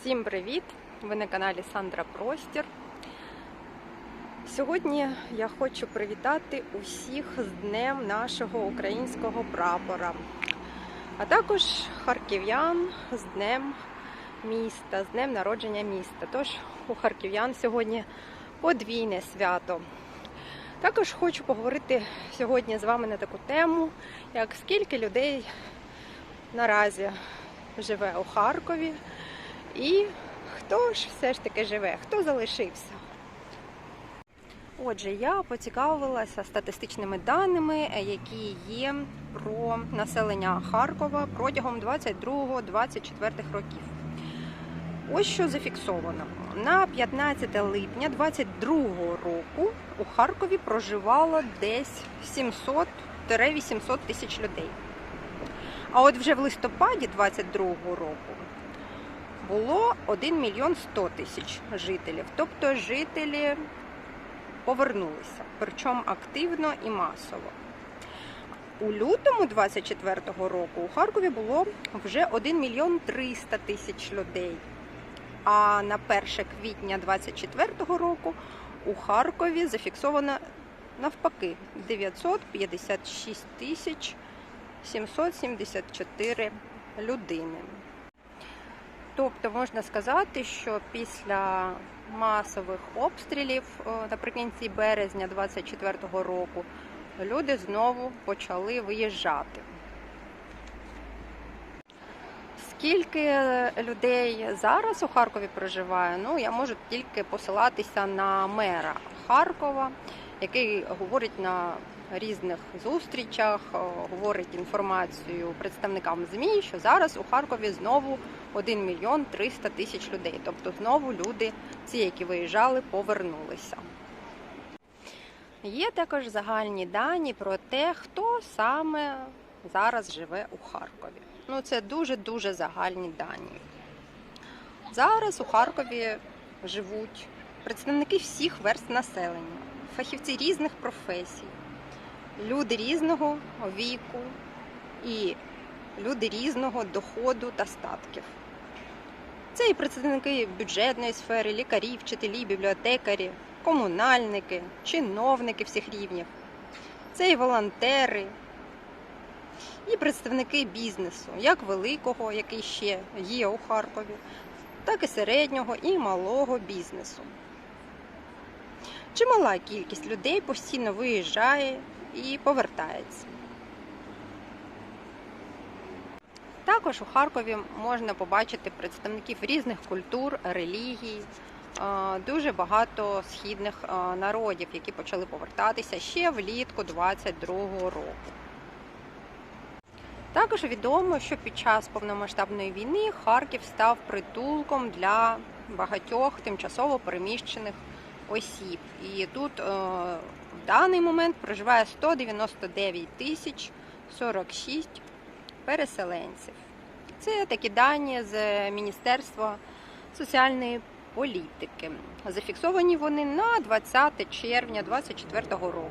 Всім привіт! Ви на каналі Сандра Простір. Сьогодні я хочу привітати усіх з Днем нашого українського прапора, а також харків'ян з Днем міста, з Днем народження міста. Тож у харків'ян сьогодні подвійне свято. Також хочу поговорити сьогодні з вами на таку тему, як скільки людей наразі живе у Харкові. І хто ж все ж таки живе, хто залишився? Отже, я поцікавилася статистичними даними, які є про населення Харкова протягом 22-24 років. Ось що зафіксовано. На 15 липня 2022 року у Харкові проживало десь 700-800 тисяч людей. А от вже в листопаді 2022 року було 1 мільйон 100 тисяч жителів. Тобто жителі повернулися, причому активно і масово. У лютому 24-го року у Харкові було вже 1 мільйон 300 тисяч людей. А на 1 квітня 24-го року у Харкові зафіксовано навпаки 956 тисяч 774 людини. Тобто можна сказати, що після масових обстрілів е, наприкінці березня 24-го року люди знову почали виїжджати. Скільки людей зараз у Харкові проживає? Ну я можу тільки посилатися на мера Харкова, який говорить на різних зустрічах, е, говорить інформацію представникам ЗМІ, що зараз у Харкові знову 1 мільйон 300 тисяч людей. Тобто знову люди, ці, які виїжджали, повернулися. Є також загальні дані про те, хто саме зараз живе у Харкові. Ну, це дуже-дуже загальні дані. Зараз у Харкові живуть представники всіх верст населення, фахівці різних професій, люди різного віку і люди різного доходу та статків. Це і представники бюджетної сфери, лікарі, вчителі, бібліотекарі, комунальники, чиновники всіх рівнів. Це і волонтери, і представники бізнесу, як великого, який ще є у Харкові, так і середнього і малого бізнесу. Чимала кількість людей постійно виїжджає і повертається. Також у Харкові можна побачити представників різних культур, релігій, е, дуже багато східних е, народів, які почали повертатися ще влітку 22-го року. Також відомо, що під час повномасштабної війни Харків став притулком для багатьох тимчасово переміщених осіб. І тут е, в даний момент проживає 199 тисяч 46 переселенців. Це такі дані з Міністерства соціальної політики. Зафіксовані вони на 20 червня 2024 року.